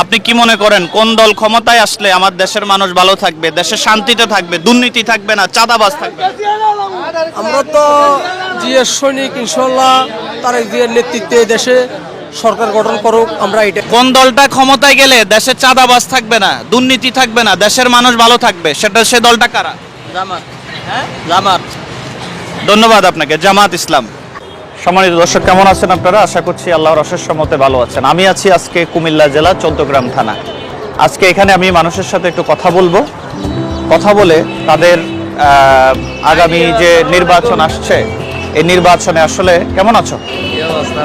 আপনি কি মনে করেন কোন দল ক্ষমতায় আসলে আমার দেশের মানুষ ভালো থাকবে দেশে শান্তিতে থাকবে দুর্নীতি থাকবে না চাঁদাবাজ থাকবে? আমরা তো জিএস সৈনিক ইনশাল্লাহ তার জিয়ার নেতৃত্বে দেশে সরকার গঠন করুক আমরা এটা কোন দলটা ক্ষমতায় গেলে দেশে চাঁদাবাজ থাকবে না দুর্নীতি থাকবে না দেশের মানুষ ভালো থাকবে সেটা সে দলটা কারা? জামাত। হ্যাঁ? জামাত। ধন্যবাদ আপনাকে জামাত ইসলাম। সম্মানিত দর্শক কেমন আছেন আপনারা? আশা করছি আল্লাহর অশেষ মতে ভালো আছেন। আমি আছি আজকে কুমিল্লা জেলা চৌদ্দগ্রাম থানা। আজকে এখানে আমি মানুষের সাথে একটু কথা বলব। কথা বলে তাদের আগামী যে নির্বাচন আসছে এই নির্বাচনে আসলে কেমন আছো?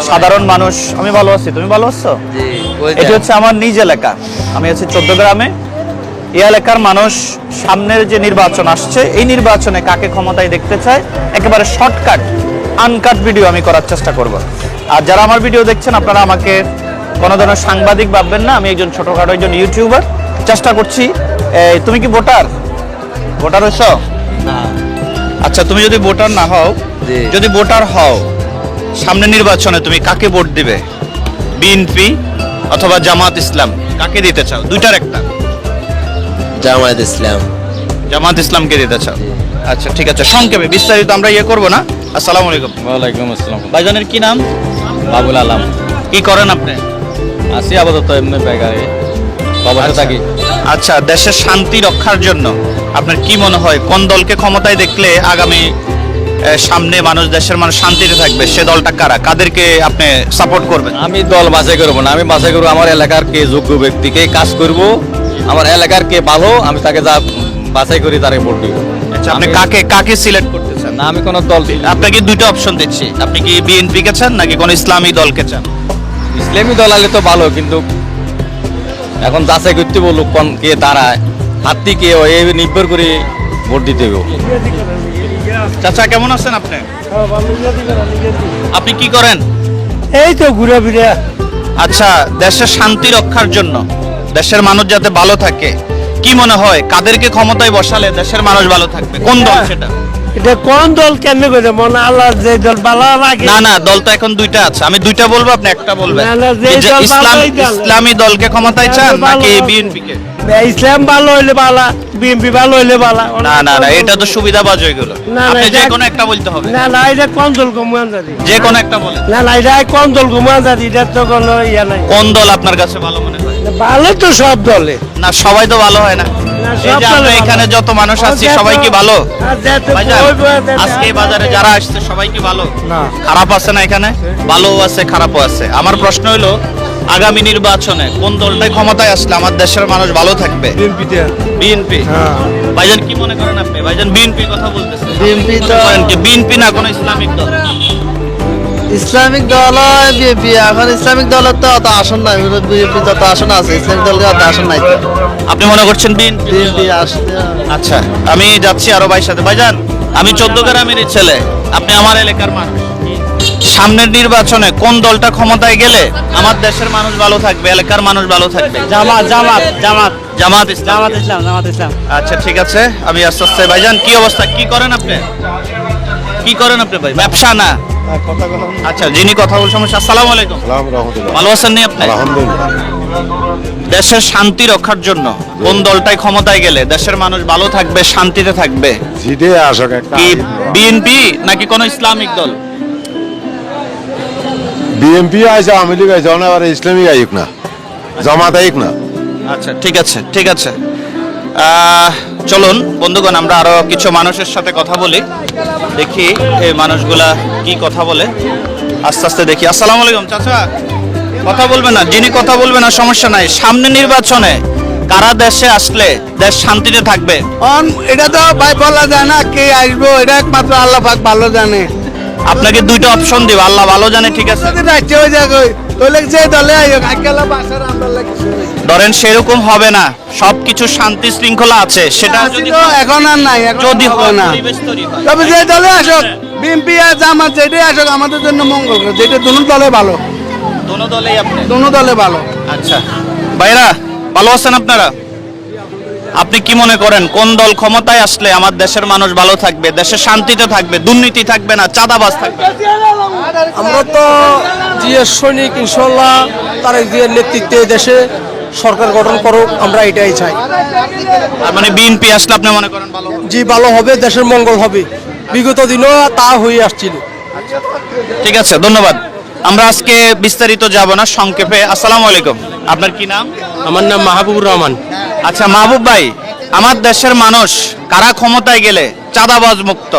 সাধারণ মানুষ আমি ভালো আছি। তুমি ভালো আছো? এটি হচ্ছে আমার নিজ এলাকা। আমি আছি চোদ্দ গ্রামে এই এলাকার মানুষ সামনের যে নির্বাচন আসছে এই নির্বাচনে কাকে ক্ষমতায় দেখতে চায়? একেবারে শর্টকাট আনকাট ভিডিও আমি করার চেষ্টা করব। আর যারা আমার ভিডিও দেখছেন আপনারা আমাকে কোনো ধরনের সাংবাদিক ভাববেন না। আমি একজন ছোটোখাটো একজন ইউটিউবার চেষ্টা করছি। তুমি কি ভোটার? ভোটার হয়েছ? না। আচ্ছা তুমি যদি ভোটার না হও যদি ভোটার হও সামনে নির্বাচনে তুমি কাকে ভোট দিবে? বিএনপি অথবা জামাত ইসলাম? কাকে দিতে চাও? দুইটার একটা। জামায়াত ইসলাম। জামাত ইসলামকে দিতে চাও? আচ্ছা ঠিক আছে। সংক্ষেপে বিস্তারিত আমরা ইয়ে করব না। আসসালামু আলাইকুম। ওয়ালাইকুম আসসালাম। ভাইজানের কি নাম? বাবুল আলম। কি করেন আপনি? আছি আপাতত এমনি বেকারে। বাবার থাকি। আচ্ছা দেশের শান্তি রক্ষার জন্য আপনার কি মনে হয় কোন দলকে ক্ষমতায় দেখলে আগামী সামনে মানুষ দেশের মানুষ শান্তিতে থাকবে? সে দলটা কারা? কাদেরকে আপনি সাপোর্ট করবেন? আমি দল বাছাই করব না। আমি বাছাই করব আমার এলাকার কে যোগ্য ব্যক্তিকে কাজ করব আমার এলাকার কে ভালো আমি তাকে যা বাছাই করি তারে ভোট দিব। আচ্ছা আপনি আমি- কাকে কাকে সিলেক্ট করতে চান? না আমি কোনো দল আপনাকে দুইটা অপশন দিচ্ছি। আপনি কি বিএনপি কে চান নাকি কোন ইসলামী দলকে চান? ইসলামী দল আলে তো ভালো কিন্তু এখন যাচাই করতে বলুক কোন কে দাঁড়ায়। হাতি কে এই নির্ভর করে ভোট দিতে হবে। চাচা কেমন আছেন আপনি? আপনি কি করেন? এই তো ঘুরে ফিরে। আচ্ছা দেশের শান্তি রক্ষার জন্য দেশের মানুষ যাতে ভালো থাকে কি মনে হয় কাদেরকে ক্ষমতায় বসালে দেশের মানুষ ভালো থাকবে? কোন দল সেটা? এটা কোন দল কেমনে করে মনে আল্লাহ যে দল ভালো লাগে না না দল তো এখন দুইটা আছে। আমি দুইটা বলব আপনি একটা বলবেন। না, না, যে এই যে দল ইসলাম দলকে ক্ষমতায় চান নাকি বিএনপি কে ইসলাম ভালো হইলে ভালো বিএনপি ভালো হইলে ভালো। না না না এটা তো সুবিধাবাজ হয়ে গেল আপনি যে কোনো একটা বলতে হবে। না না এটা কোন দল কমান জাতি যে কোনো একটা বলেন। না না এটা কোন দল কমান জাতি এটা তো কোনো ইয়া নাই। কোন দল আপনার কাছে ভালো মনে হয়? ভালো তো সব দলে। না সবাই তো ভালো হয় না। না, এই যে আমরা এখানে যত মানুষ আছি সবাই কি ভালো? ভাইজান, আজকে এই বাজারে যারা আসছে সবাই কি ভালো? না। খারাপ আছে না এখানে? ভালো আছে খারাপও আছে। আমার প্রশ্ন হলো আগামী নির্বাচনে কোন দলটাই ক্ষমতায় আসলে আমার দেশের মানুষ ভালো থাকবে? বিএনপি হ্যাঁ। ভাইজান কি মনে করেন আপনি? ভাইজান বিএনপি কথা বলতেছে BNP তো- বিএনপি না কোন ইসলামিক দল? ইসলামিক দল হয় বিএনপি এখন ইসলামিক দলের তো অত আসন নাই বিএনপি যত আসন আছে ইসলামিক দলের অত আসন নাই। আপনি মনে করছেন বিএনপি আসতে আচ্ছা আমি যাচ্ছি আরও ভাইয়ের সাথে। ভাইজান আমি চোদ্দ গ্রামের ছেলে আপনি আমার এলাকার মানুষ। সামনের নির্বাচনে কোন দলটা ক্ষমতায় গেলে আমার দেশের মানুষ ভালো থাকবে এলাকার মানুষ ভালো থাকবে? জামাত জামাত জামাত। জামাত ইসলাম। জামাত ইসলাম জামাত ইসলাম। আচ্ছা ঠিক আছে আমি আস্তে আস্তে ভাইজান কি অবস্থা? কি করেন আপনি? কি করেন আপনি ভাই? ব্যবসা না? আচ্ছা যিনি কথা বলছেন সমস্যা। আসসালামু আলাইকুম। ভালো আছেন নি আপনি? দেশের শান্তি রক্ষার জন্য কোন দলটাই ক্ষমতায় গেলে দেশের মানুষ ভালো থাকবে শান্তিতে থাকবে? জিডে আসক একটা কি বিএনপি নাকি কোন ইসলামিক দল? বিএমপি আইসা আওয়ামী লীগ আইসা অনেক ইসলামিক আইক না জামাত আইক না। আচ্ছা ঠিক আছে ঠিক আছে। চলুন বন্ধুগণ আমরা আরও কিছু মানুষের সাথে কথা বলি। দেখি এই মানুষগুলা কি কথা বলে। আস্তে আস্তে দেখি। আসসালামু আলাইকুম চাচা। কথা বলবেন না যিনি কথা বলবেন না সমস্যা নাই। সামনে নির্বাচনে কারা দেশে আসলে দেশ শান্তিতে থাকবে? অন এটা তো ভাই বলা যায় না কে আসব এটা একমাত্র আল্লাহ পাক ভালো জানে। আপনাকে দুইটা অপশন দিব আল্লাহ ভালো জানে ঠিক আছে? রাজ্য হয়ে যায় কই? তাহলে যে দলে আইক আজকাল বাসার আমরা নেই ধরেন সেরকম হবে না। সবকিছু শান্তি শৃঙ্খলা আছে সেটা যদি এখন আর নাই যদি হবে না। তবে যে দলে আসক বিএনপি আর জামাত যেটাই আসক আমাদের জন্য মঙ্গল যেটা দুনো দলে ভালো। দোনো দলেই আপনি? দুনো দলে ভালো। আচ্ছা। ভাইরা ভালো আছেন আপনারা? আপনি কি মনে করেন কোন দল ক্ষমতায় আসলে আমার দেশের মানুষ ভালো থাকবে দেশে শান্তিতে থাকবে দুর্নীতি থাকবে না চাঁদাবাজ থাকবে? আমরা তো জিএস সৈনিক ইনশাল্লাহ তার জিয়ার নেতৃত্বে দেশে সরকার গঠন করুক আমরা এটাই চাই। আর মানে বিএনপি আসলে আপনি মনে করেন ভালো হবে? জি ভালো হবে দেশের মঙ্গল হবে। বিগত দিনও তা হয়ে আসছিল। ঠিক আছে ধন্যবাদ। আমরা আজকে বিস্তারিত যাব না সংক্ষেপে। আসসালামু আলাইকুম। আপনার কি নাম? আমার নাম মাহবুবুর রহমান। আচ্ছা মাহবুব ভাই আমার দেশের মানুষ কারা ক্ষমতায় গেলে চাঁদাবাজ মুক্ত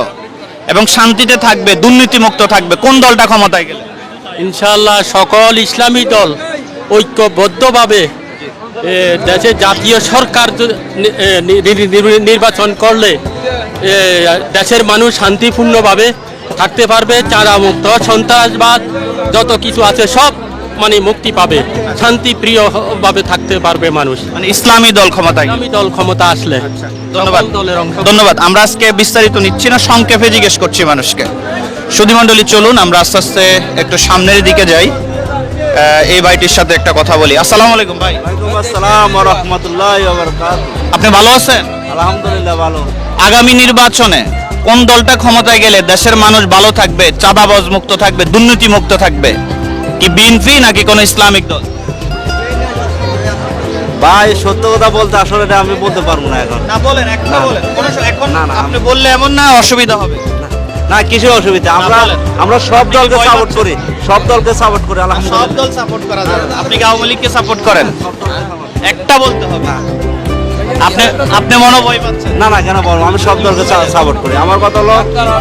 এবং শান্তিতে থাকবে দুর্নীতি মুক্ত থাকবে কোন দলটা ক্ষমতায় গেলে? ইনশাআল্লাহ সকল ইসলামী দল ঐক্যবদ্ধভাবে দেশে জাতীয় সরকার নির্বাচন করলে দেশের মানুষ শান্তিপূর্ণভাবে থাকতে পারবে চাঁদা মুক্ত সন্ত্রাসবাদ যত কিছু আছে সব মানে মুক্তি পাবে শান্তিপ্রিয় ভাবে থাকতে পারবে মানুষ। মানে ইসলামী দল ক্ষমতায়। গেলে। ইসলামী দল ক্ষমতা আসলে। ধন্যবাদ। দলের অংশ। ধন্যবাদ। আমরা আজকে বিস্তারিত নিচ্ছি না সংক্ষেপে জিজ্ঞেস করছি মানুষকে। সুধীমণ্ডলী চলুন আমরা আস্তে আস্তে একটু সামনের দিকে যাই। এই ভাইটির সাথে একটা কথা বলি। আসসালামু আলাইকুম ভাই। আসসালাম রহমতুল্লাহ আপনি ভালো আছেন? আলহামদুলিল্লাহ ভালো। আগামী নির্বাচনে কোন দলটা ক্ষমতায় গেলে দেশের মানুষ ভালো থাকবে চাঁদাবাজ মুক্ত থাকবে দুর্নীতি মুক্ত থাকবে? কি বিএনপি নাকি কোন ইসলামিক দল? ভাই সত্য কথা বলতে আসলে আমি বলতে পারব না এখন। না বলেন একটা বলেন। এখন আপনি বললে এমন না অসুবিধা হবে। না কিছু অসুবিধা? আমরা আমরা সব দলকে সাপোর্ট করি। সব দলকে সাপোর্ট করি সব দল সাপোর্ট করা যাবে আপনি কি আওয়ামী লীগকে সাপোর্ট করেন? একটা বলতে হবে। আপনি আপনি পাচ্ছেন। না না কেন বলব? আমি সব দলকে সাপোর্ট করি। আমার কথা হলো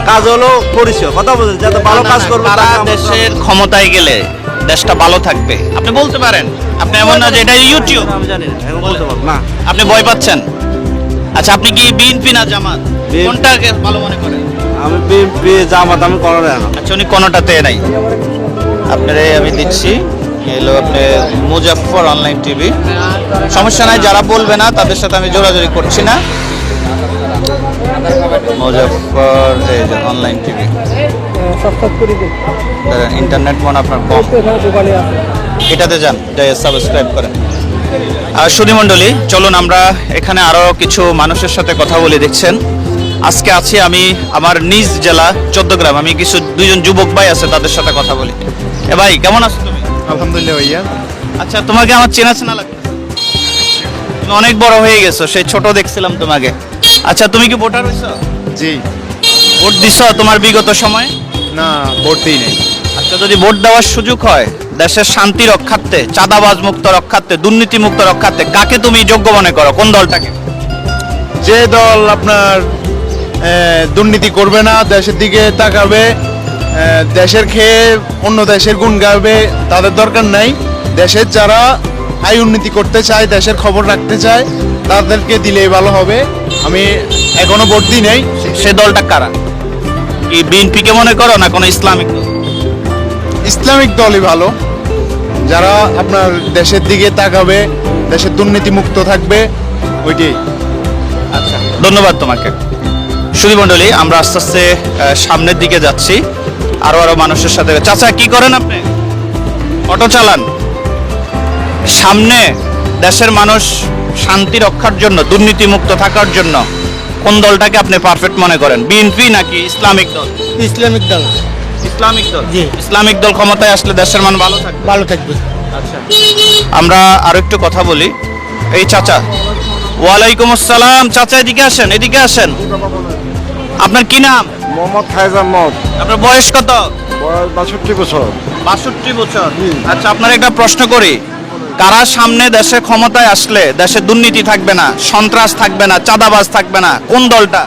কাজ হলো পরিচয় কথা বলছি যাতে ভালো কাজ করবে তারা দেশের ক্ষমতায় গেলে দেশটা ভালো থাকবে। আপনি বলতে পারেন। আপনি এমন না যে এটা ইউটিউব আমি জানি এখন বলতে পারব। না। আপনি ভয় পাচ্ছেন। আচ্ছা আপনি কি বিএনপি না জামাত? কোনটাকে ভালো মনে করেন? আমি বিএনপি জামাত, আমি কোনো না আচ্ছা উনি কোনোটাতে নাই। আপনারে আমি দিচ্ছি। এলো আপনি মুজাফফর অনলাইন টিভি। সমস্যা নাই, যারা বলবে না, তাদের সাথে আমি জোরাজোরি করছি না। যে অনলাইন টিভি। ইন্টারনেট মনে আপনার কম। এটাতে যান সাবস্ক্রাইব করেন। আর সুধীমণ্ডলী, চলুন আমরা এখানে আরও কিছু মানুষের সাথে কথা বলে, দেখছেন। আজকে আছি আমি আমার নিজ জেলা চোদ্দগ্রাম। আমি কিছু দুইজন যুবক ভাই আছে তাদের সাথে কথা বলি। এ ভাই কেমন আছো তুমি? আলহামদুলিল্লাহ ভাইয়া। আচ্ছা তোমাকে আমার চেনা চেনা লাগছে। তুমি অনেক বড় হয়ে গেছো সেই ছোট দেখছিলাম তোমাকে। আচ্ছা তুমি কি ভোটার হয়েছো? জি। ভোট দিছো তোমার বিগত সময়ে? না ভোট দিই নাই। আচ্ছা যদি ভোট দেওয়ার সুযোগ হয় দেশের শান্তি রক্ষার্থে চাঁদাবাজ মুক্ত রক্ষার্থে দুর্নীতি মুক্ত রক্ষার্থে কাকে তুমি যোগ্য মনে করো? কোন দলটাকে? যে দল আপনার দুর্নীতি করবে না দেশের দিকে তাকাবে দেশের খেয়ে অন্য দেশের গুণ গাবে তাদের দরকার নাই। দেশের যারা আয় উন্নতি করতে চায় দেশের খবর রাখতে চায় তাদেরকে দিলেই ভালো হবে। আমি এখনও ভোট দিই নাই সে দলটা কারা? কি বিএনপি কে মনে করো না কোনো ইসলামিক দল? ইসলামিক দলই ভালো। যারা আপনার দেশের দিকে তাকাবে দেশের দুর্নীতি মুক্ত থাকবে ওইটাই। আচ্ছা ধন্যবাদ তোমাকে। সুধী মণ্ডলী আমরা আস্তে আস্তে সামনের দিকে যাচ্ছি। আরও আরও মানুষের সাথে চাচা কি করেন আপনি? অটো চালান। সামনে দেশের মানুষ শান্তি রক্ষার জন্য দুর্নীতি মুক্ত থাকার জন্য কোন দলটাকে আপনি পারফেক্ট মনে করেন? বিএনপি নাকি ইসলামিক দল? ইসলামিক দল। ইসলামিক দল? জি। ইসলামিক দল ক্ষমতায় আসলে দেশের মান ভালো থাকবে? ভালো থাকবে। আচ্ছা। আমরা আরও একটু কথা বলি। এই চাচা ওয়ালাইকুম আসসালাম। চাচা এদিকে আসেন এদিকে আসেন। আপনার কি নাম? মোহাম্মদ খায়েজ আহমদ। আপনার বয়স কত? বয়স বাষট্টি বছর। বাষট্টি বছর। আচ্ছা আপনার একটা প্রশ্ন করি। কারা সামনে দেশে ক্ষমতায় আসলে দেশে দুর্নীতি থাকবে না সন্ত্রাস থাকবে না চাঁদাবাজ থাকবে না? কোন দলটা?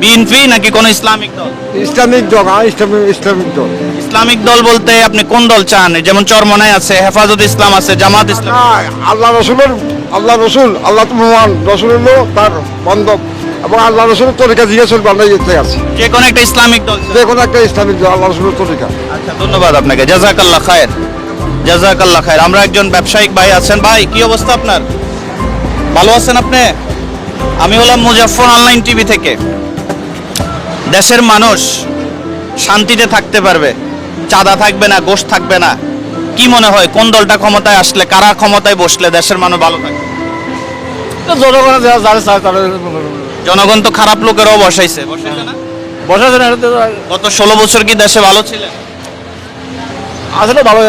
বিএনপি নাকি কোন ইসলামিক দল? ইসলামিক দল হ্যাঁ ইসলামিক ইসলামিক দল। ইসলামিক দল বলতে আপনি কোন দল চান? যেমন চরমনায় আছে হেফাজত ইসলাম আছে জামাত ইসলাম আল্লাহ রসুলের আল্লাহ রসুল আল্লাহ রসুল তার বান্ধব এবং আল্লাহ রসুলের তরিকা জিজ্ঞেস করবে আমরা ইয়েতে আছি। যে কোনো একটা ইসলামিক দল যে কোনো একটা ইসলামিক দল আল্লাহ রসুলের তরিকা। আচ্ছা ধন্যবাদ আপনাকে। জাজাকাল্লাহ খায়ের। জাজাকাল্লাহ খায়ের। আমরা একজন ব্যবসায়িক ভাই আছেন। ভাই কি অবস্থা আপনার? ভালো আছেন আপনি? আমি হলাম মুজাফফর অনলাইন টিভি থেকে। দেশের মানুষ শান্তিতে থাকতে পারবে। চাঁদা থাকবে না গোশ থাকবে না। কি মনে হয় কোন দলটা ক্ষমতায় আসলে কারা ক্ষমতায় বসলে দেশের মানুষ ভালো থাকবে? জনগণ যারা চায় তারা জনগণ তো খারাপ লোকেরও বসাইছে। বসাইছে না বসাছে না গত ষোলো বছর কি দেশে ভালো ছিলেন? আসলে ভালো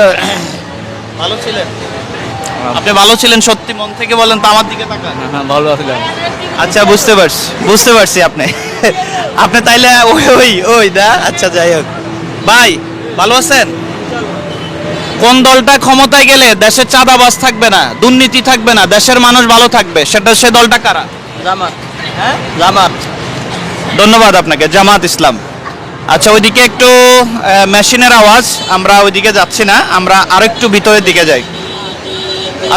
ভালো ছিলেন? আপনি ভালো ছিলেন সত্যি মন থেকে বলেন তো আমার দিকে তাকান। হ্যাঁ ভালো আছিলাম। আচ্ছা বুঝতে পারছি বুঝতে পারছি আপনি। আপনি তাইলে ওই ওই ওই দা আচ্ছা যাই হোক। ভাই ভালো আছেন? কোন দলটা ক্ষমতায় গেলে দেশের চাঁদাবাজ থাকবে না দুর্নীতি থাকবে না দেশের মানুষ ভালো থাকবে সেটা সে দলটা কারা? জামাত। হ্যাঁ? জামাত। ধন্যবাদ আপনাকে, জামাত ইসলাম। আচ্ছা ওইদিকে একটু মেশিনের আওয়াজ, আমরা ওইদিকে যাচ্ছি না, আমরা আরেকটু ভিতরের দিকে যাই।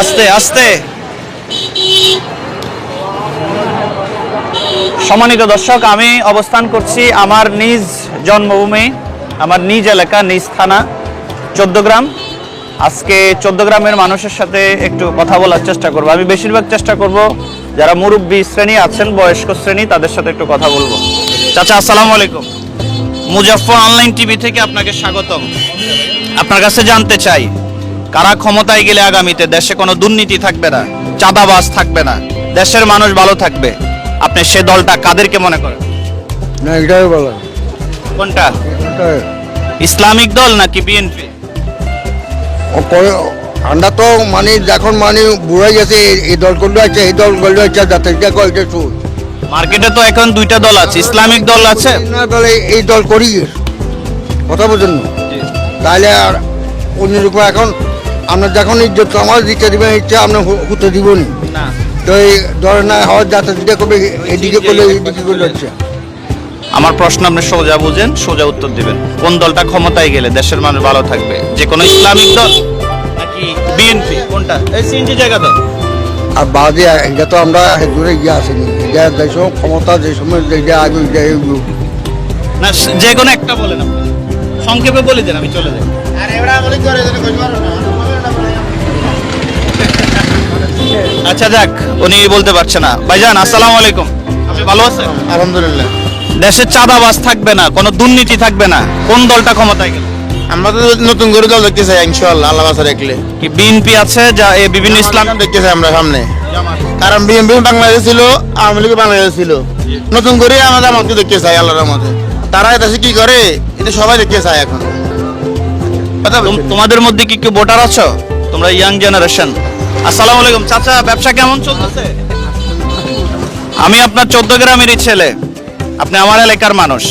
আস্তে আস্তে। সম্মানিত দর্শক, আমি অবস্থান করছি আমার নিজ জন্মভূমি, আমার নিজ এলাকা, নিজ থানা, চোদ্দগ্রাম। আজকে চোদ্দগ্রামের মানুষের সাথে একটু কথা বলার চেষ্টা করব। আমি বেশিরভাগ চেষ্টা করব যারা মুরব্বী শ্রেণি আছেন বয়স্ক শ্রেণি তাদের সাথে একটু কথা বলব। চাচা আসসালামু আলাইকুম। মুজাফফর অনলাইন টিভি থেকে আপনাকে স্বাগতম। আপনার কাছে জানতে চাই কারা ক্ষমতায় গেলে আগামীতে দেশে কোনো দুর্নীতি থাকবে না চাঁদাবাজ থাকবে না দেশের মানুষ ভালো থাকবে? আপনি সে দলটা কাদেরকে মনে করেন? না এটাই কোনটা? ইসলামিক দল নাকি বিএনপি? আমরা তো মানে যখন মানে বুড়াই গেছে এই- এই দলগুলো আছে এই দলগুলো আছে যাতে দেখো এটা সুদ মার্কেটে তো এখন দুইটা দল আছে ইসলামিক দল আছে? দলে এই দল করি। কথা বোঝেন তাহলে আর অন্যরকম এখন আমরা যখন ইজ্জত আমার দিতে দিবেন ইচ্ছা আমরা হতে দিব না। তো এই ধরে না হওয়ার যাতে দিতে করবে এদিকে করলে এদিকে করলে হচ্ছে। আমার প্রশ্ন আপনি সোজা বুঝেন সোজা উত্তর দিবেন। কোন দলটা ক্ষমতায় গেলে দেশের মানুষ ভালো থাকবে? যে কোনো ইসলামিক দল? বিএনপি। কোনটা? এই সিএনজি জায়গা তো আর বাদে এটা তো আমরা দূরে গিয়ে আসিনি। এটা দেশ ক্ষমতা যে সময় আগে না যে কোনো একটা বলেন আপনি। সংক্ষেপে বলে দেন আমি চলে যাই। আচ্ছা যাক উনি বলতে পারছে না। ভাইজান আসসালামু আলাইকুম। আপনি ভালো আছেন? আলহামদুলিল্লাহ। চাঁদাবাজ থাকবে না কোনো দুর্নীতি থাকবে না। কোন দলটা ক্ষমতায় গেল? আমরা তো নতুন করে দল দেখতে চাই ইনশাল্লাহ আল্লাহ বাসা দেখলে। কি বিএনপি আছে যা এ বিভিন্ন ইসলাম দেখতে চাই আমরা সামনে। কারণ বিএনপি বাংলাদেশ ছিল আওয়ামী লীগ বাংলাদেশ ছিল। নতুন করে আমাদের আমাকে দেখতে চাই আল্লাহর মধ্যে তারা দেশে কি করে এটা সবাই দেখতে চায় এখন? তোমাদের মধ্যে কি কেউ ভোটার আছো? তোমরা ইয়াং জেনারেশন আসসালামু আলাইকুম চাচা ব্যবসা কেমন চলতেছে? আমি আপনার চোদ্দ গ্রামেরই ছেলে। আপনি আমার এলাকার মানুষ।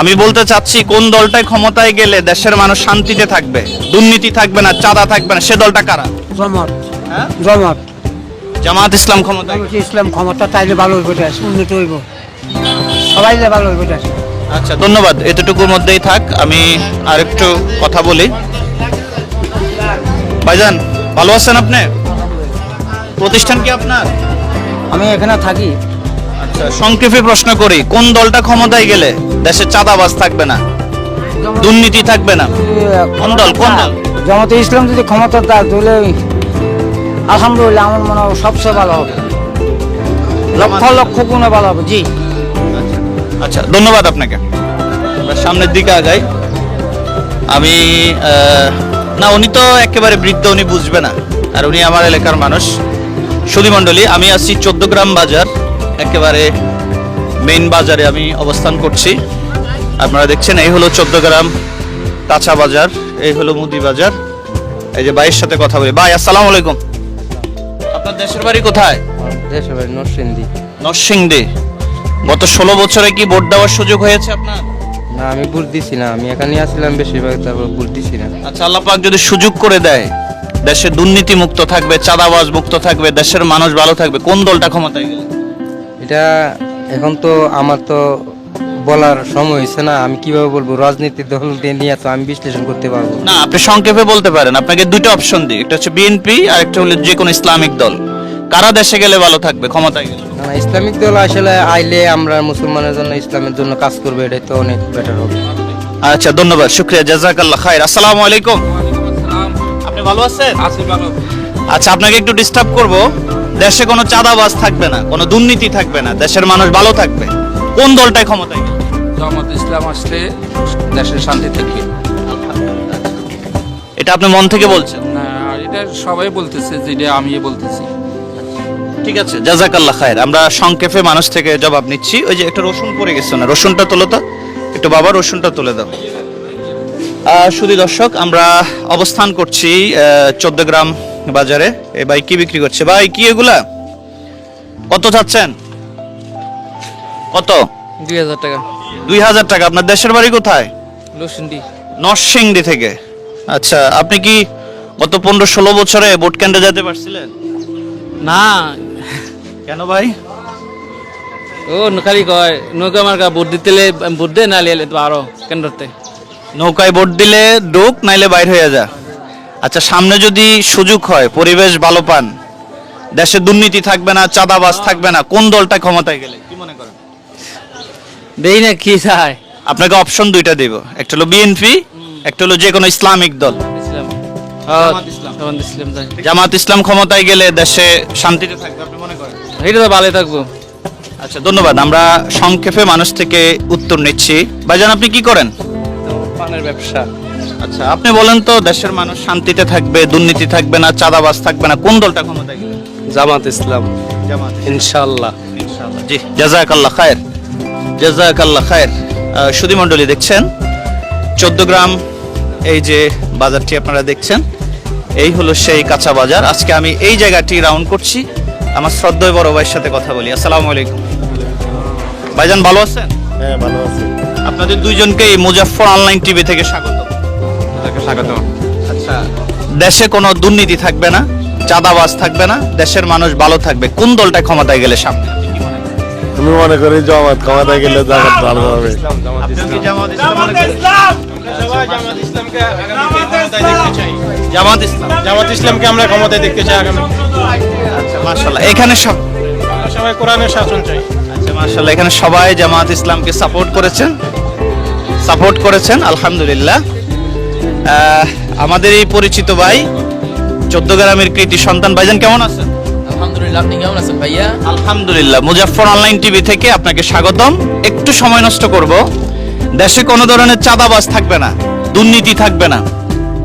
আমি বলতে চাচ্ছি কোন দলটাই ক্ষমতায় গেলে দেশের মানুষ শান্তিতে থাকবে দুর্নীতি থাকবে না চাঁদা থাকবে না সে দলটা কারা? জামাত। হ্যাঁ? জামাত। জামাত ইসলাম ক্ষমতা ইসলাম ক্ষমতা তাইলে ভালো হইব দেশ উন্নত হইব। সবাই ভালো হইব দেশ। আচ্ছা ধন্যবাদ। এতটুকুর মধ্যেই থাক আমি আরেকটু কথা বলি। ভাইজান ভালো আছেন আপনি? প্রতিষ্ঠান কি আপনার? আমি এখানে থাকি। সংক্ষেপে প্রশ্ন করি কোন দলটা ক্ষমতায় গেলে দেশে চাঁদাবাজ থাকবে না? দুর্নীতি থাকবে না? কোন দল কোন দল? জামাতে ইসলাম যদি ক্ষমতা দেয় তাহলে আলহামদুলিল্লাহ আমার মনে হয় সবচেয়ে ভালো হবে। লক্ষ লক্ষ গুণে ভালো হবে জি। আচ্ছা ধন্যবাদ আপনাকে। আমরা সামনের দিকে আগাই। আমি না উনি তো একেবারে বৃদ্ধ উনি বুঝবে না। আর উনি আমার এলাকার মানুষ। সুধী মণ্ডলী আমি আছি চোদ্দগ্রাম বাজার। একেবারে মেইন বাজারে আমি অবস্থান করছি। আপনারা দেখছেন এই হলো চোদ্দ গ্রাম কাঁচা বাজার এই হলো মুদি বাজার। এই যে ভাইয়ের সাথে কথা বলি। ভাই আসসালামু আলাইকুম। আপনার দেশের বাড়ি কোথায়? দেশের বাড়ি নরসিংদী। নরসিংদী। গত ষোলো বছরে কি ভোট দেওয়ার সুযোগ হয়েছে আপনার? না আমি ভোট দিছি না। আমি এখানে আসছিলাম বেশিরভাগ তারপর ভোট দিছি না। আচ্ছা আল্লাহ পাক যদি সুযোগ করে দেয় দেশে দুর্নীতি মুক্ত থাকবে চাঁদাবাজ মুক্ত থাকবে দেশের মানুষ ভালো থাকবে কোন দলটা ক্ষমতায় গেলে? এটা এখন তো আমার তো বলার সময় হয়েছে না আমি কীভাবে বলব? রাজনীতির দল নিয়ে তো আমি বিশ্লেষণ করতে পারব। না। আপনি সংক্ষেপে বলতে পারেন। আপনাকে দুটো অপশন দিই। একটা হচ্ছে বিএনপি আর একটা হলো যে কোনো ইসলামিক দল। কারা দেশে গেলে ভালো থাকবে? ক্ষমতায় গেলে। না না, ইসলামিক দল আসলে আইলে আমরা মুসলমানের জন্য ইসলামের জন্য কাজ করব এটাই তো অনেক বেটার হবে। আচ্ছা ধন্যবাদ। শুক্রিয়া জাজাকাল্লাহ খায়ের আসসালামু আলাইকুম। আপনি ভালো আছেন? আছি ভালো। আচ্ছা আপনাকে একটু ডিস্টার্ব করব। দেশে কোনো চাঁদাবাজ থাকবে না কোনো দুর্নীতি থাকবে না দেশের মানুষ ভালো থাকবে। কোন দলটাই ক্ষমতায় গেলে? জামাত ইসলাম আসলে দেশের শান্তি থেকে এটা আপনি মন থেকে বলছেন? না এটা সবাই বলতেছে যেটা আমি বলতেছি। ঠিক আছে জাজাকাল্লাহ খায়ের। আমরা সংক্ষেপে মানুষ থেকে জবাব নিচ্ছি। ওই যে একটা রসুন পড়ে গেছে না রসুনটা তোলো তো। একটু বাবা রসুনটা তুলে দাও। আহ, শুধু দর্শক আমরা অবস্থান করছি চোদ্দ গ্রাম বাজারে। এই ভাই কি বিক্রি করছে? ভাই কি এগুলা? কত চাচ্ছেন? কত? দুই হাজার টাকা। দুই হাজার টাকা। আপনার দেশের বাড়ি কোথায়? নরসিংদী। থেকে। আচ্ছা আপনি কি গত পনেরো ষোলো বছরে বোট কেন্দ্রে যেতে পারছিলেন? না। কেন ভাই? ও খালি কয় নৌকা মার্কা ভোট দিতে ভোট দে না লিয়ে তো আরও কেন্দ্রতে নৌকায় ভোট দিলে ঢোক নাইলে বাইর হয়ে যা। আচ্ছা সামনে যদি সুযোগ হয় পরিবেশ ভালো পান দেশে দুর্নীতি থাকবে না চাঁদাবাজ থাকবে না কোন দলটা ক্ষমতায় গেলে কি মনে করেন? দেই না কি চায় আপনাকে অপশন দুইটা দিব একটা হলো বিএনপি একটা হলো যে কোনো ইসলামিক দল। ইসলাম। জামাত ইসলাম যাই। জামাত ইসলাম ক্ষমতায় গেলে দেশে শান্তিতে থাকবে আপনি মনে করেন? এটা তো ভালোই থাকব। আচ্ছা ধন্যবাদ। আমরা সংক্ষেপে মানুষ থেকে উত্তর নিচ্ছি। ভাইজান আপনি কি করেন? পানের ব্যবসা। আচ্ছা আপনি বলেন তো দেশের মানুষ শান্তিতে থাকবে দুর্নীতি থাকবে না চাঁদাবাজ থাকবে না কোন দলটা ক্ষমতায় গেলে? জামাত ইসলাম। জামাত ইনশাআল্লাহ। জি জাজাকাল্লাহ খায়ের। জাজাকাল্লাহ খায়ের। সুধী মণ্ডলী দেখছেন চোদ্দ গ্রাম এই যে বাজারটি আপনারা দেখছেন এই হলো সেই কাঁচা বাজার। আজকে আমি এই জায়গাটি রাউন্ড করছি আমার শ্রদ্ধেয় বড় ভাইয়ের সাথে কথা বলি। আসসালামু আলাইকুম। ভাইজান ভালো আছেন? হ্যাঁ ভালো আছি। আপনাদের দুইজনকে এই মুজাফফর অনলাইন টিভি থেকে স্বাগত। স্বাগত। আচ্ছা। দেশে কোনো দুর্নীতি থাকবে না চাঁদাবাজ থাকবে না দেশের মানুষ ভালো থাকবে। কোন দলটা ক্ষমতায় গেলে সামনে মনে? তুমি মনে করি জমাত ক্ষমতায় গেলে জায়গা ভালো হবে। জামাত ইসলাম। জামাত ইসলামকে আমরা ক্ষমতায় দেখতে চাই আগামী আচ্ছা মাশাআল্লাহ। এখানে সব সবাই কোরআনের শাসন চাই। আচ্ছা মাশাআল্লাহ। এখানে সবাই জামাত ইসলামকে সাপোর্ট করেছেন। সাপোর্ট করেছেন আলহামদুলিল্লাহ। আমাদের এই পরিচিত ভাই চোদ্দ গ্রামের কৃতি সন্তান। ভাইজান কেমন আছেন? আলহামদুলিল্লাহ আপনি কেমন আছেন ভাইয়া? আলহামদুলিল্লাহ অনলাইন টিভি থেকে আপনাকে স্বাগতম। একটু সময় নষ্ট করব। দেশে কোনো ধরনের চাঁদাবাজ থাকবে না দুর্নীতি থাকবে না।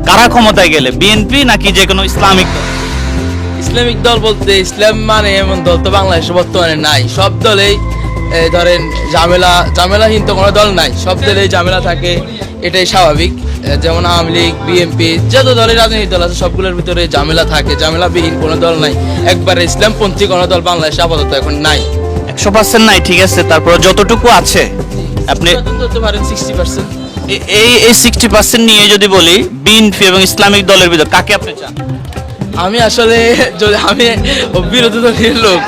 কারা ক্ষমতায় গেলে বিএনপি নাকি যে কোনো ইসলামিক দল? ইসলামিক দল বলতে ইসলাম মানে এমন দল তো বাংলাদেশে বর্তমানে নাই। সব দলেই এই ধরেন ঝামেলা ঝামেলাহীন তো কোনো দল নাই। সব দলেই ঝামেলা থাকে এটাই স্বাভাবিক। যেমন আওয়ামী লীগ বিএনপি যত দলের রাজনৈতিক দল আছে সবগুলোর ভিতরে ঝামেলা থাকে ঝামেলাবিহীন কোনো দল নাই। একবারে ইসলামপন্থী কোনো দল বাংলাদেশে আপাতত এখন নাই। একশো পার্সেন্ট নাই ঠিক আছে? তারপর যতটুকু আছে আপনি ধরতে পারেন সিক্সটি পার্সেন্ট এই এই সিক্সটি পার্সেন্ট নিয়ে যদি বলি বিএনপি এবং ইসলামিক দলের ভিতর কাকে আপনি চান? আমি আসলে যদি আমি বিরোধী দলের লোক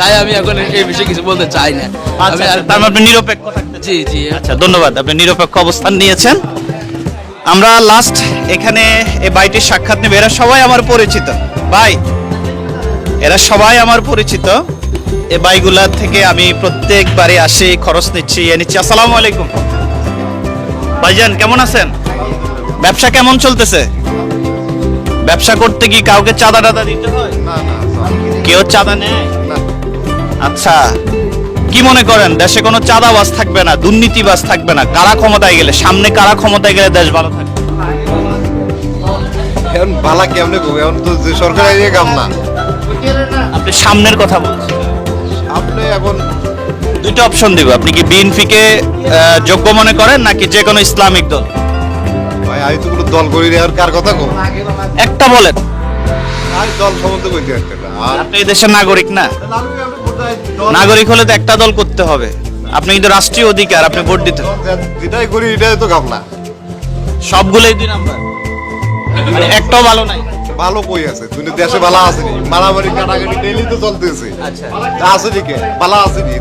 তাই আমি এখন এই বিষয়ে কিছু বলতে চাই না। আমি আচ্ছা তার মানে আপনি নিরপেক্ষ জি জি। আচ্ছা ধন্যবাদ। আপনি নিরপেক্ষ অবস্থান নিয়েছেন। আমরা লাস্ট এখানে এই বাইটির সাক্ষাৎ নেবে। এরা সবাই আমার পরিচিত। ভাই এরা সবাই আমার পরিচিত। এ বাইগুলা থেকে আমি প্রত্যেকবারে আসি খরচ নিচ্ছি এ নিচ্ছি। আসসালামু আলাইকুম। ভাইজান কেমন আছেন? ব্যবসা কেমন চলতেছে? ব্যবসা করতে কি কাউকে চাঁদা টাদা দিতে হয়? কেউ চাঁদা নেয়? আচ্ছা। কি মনে করেন? দেশে কোনো চাঁদাবাজ থাকবে না দুর্নীতিবাজ থাকবে না। কারা ক্ষমতায় গেলে? সামনে কারা ক্ষমতায় গেলে দেশ ভালো থাকবে? এখন ভালা কেমনে করব? এখন তো যে সরকার এরিয়া কাম না। আপনি সামনের কথা বলছেন। আপনি এখন দুটো অপশন দিব। আপনি কি বিএনপি কে আহ, যোগ্য মনে করেন নাকি যে কোনো ইসলামিক দল? ভাই আমি তো কোনো দল করি রে আর কার কথা একটা বলেন। আমি দল সম্বন্ধে কইতে পারছি না আপনি দেশের নাগরিক না। নাগরিক হলে তো একটা দল করতে হবে। আপনি কিন্তু রাষ্ট্রীয় অধিকার আপনি ভোট দিতে যেটাই করি এটাই তো কাম সবগুলোই দুই নাম্বার। মানে একটাও ভালো নাই। ভালো কই আছে? তুই দেশে ভালো আছে নি মারামারি কাটাকাটি ডেইলি তো চলতেছে। আচ্ছা। আছে নি ভালো আছে নি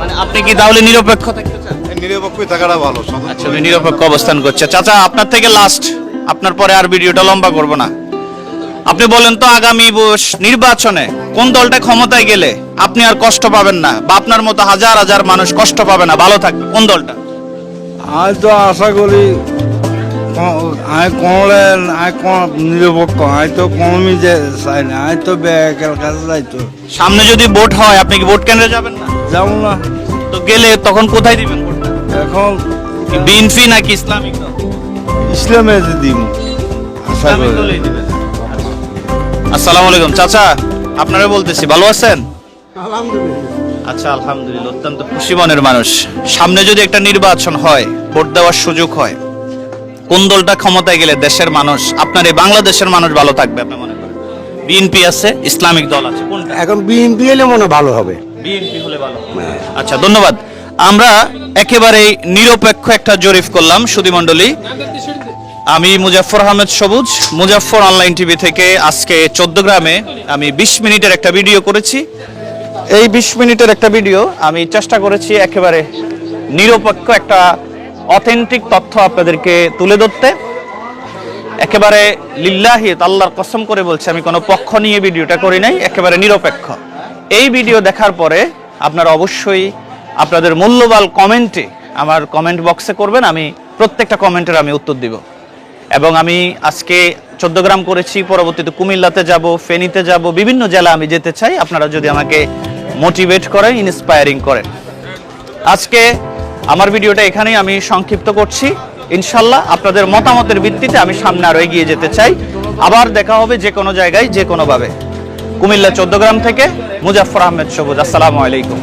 মানে আপনি কি তাহলে নিরপেক্ষ থাকতে চান? নিরপেক্ষই থাকাটা ভালো আচ্ছা নিরপেক্ষ অবস্থান করছে। চাচা আপনার থেকে লাস্ট আপনার পরে আর ভিডিওটা লম্বা করব না। আপনি বলেন তো আগামী নির্বাচনে কোন দলটা ক্ষমতায় গেলে আপনি আর কষ্ট পাবেন না বা আপনার মতো হাজার হাজার মানুষ কষ্ট পাবে না? ভালো থাকবে। কোন দলটা? আমি তো আশা করি আমি কোনলে আমি নিরপেক্ষ? আমি তো কোনমি যে চাই না আমি তো ব্যাংকের কাছে সামনে যদি ভোট হয় আপনি কি ভোট কেন্দ্রে যাবেন না? যাব না। তো গেলে তখন কোথায় দিবেন এখন বিএনপি নাকি ইসলামিক ইসলামে দিন আশা করি। আসসালামু আলাইকুম চাচা। আপনারা বলতেছি ভালো আছেন? আচ্ছা আলহামদুলিল্লাহ অত্যন্ত খুশি মনের মানুষ। সামনে যদি একটা নির্বাচন হয় ভোট দেওয়ার সুযোগ হয় কোন দলটা ক্ষমতায় গেলে দেশের মানুষ আপনার এই বাংলাদেশের মানুষ ভালো থাকবে আপনি মনে করেন? বিএনপি আছে ইসলামিক দল আছে কোনটা? এখন বিএনপি এলে মনে ভালো হবে। বিএনপি হলে ভালো আচ্ছা ধন্যবাদ। আমরা একেবারে নিরপেক্ষ একটা জরিপ করলাম সুধীমণ্ডলী। আমি মুজাফর আহমেদ সবুজ মুজাফর অনলাইন টিভি থেকে আজকে চোদ্দ গ্রামে আমি বিশ মিনিটের একটা ভিডিও করেছি। এই বিশ মিনিটের একটা ভিডিও আমি চেষ্টা করেছি একেবারে নিরপেক্ষ একটা অথেন্টিক তথ্য আপনাদেরকে তুলে ধরতে। একেবারে লিল্লাহি আল্লাহর কসম করে বলছি, আমি কোনো পক্ষ নিয়ে ভিডিওটা করি নাই, একেবারে নিরপেক্ষ। এই ভিডিও দেখার পরে আপনারা অবশ্যই আপনাদের মূল্যবান কমেন্টে আমার কমেন্ট বক্সে করবেন, আমি প্রত্যেকটা কমেন্টের আমি উত্তর দিব। এবং আমি আজকে চোদ্দ গ্রাম করেছি, পরবর্তীতে কুমিল্লাতে যাব, ফেনীতে যাব, বিভিন্ন জেলা আমি যেতে চাই। আপনারা যদি আমাকে মোটিভেট করেন ইন্সপায়ারিং করেন। আজকে আমার ভিডিওটা এখানেই আমি সংক্ষিপ্ত করছি। ইনশাল্লাহ আপনাদের মতামতের ভিত্তিতে আমি সামনে আরও এগিয়ে যেতে চাই। আবার দেখা হবে যে কোনো জায়গায়, যে কোনোভাবে কুমিল্লা চোদ্দ গ্রাম থেকে মুজাফর আহমেদ সবুজ। আসসালামু আলাইকুম।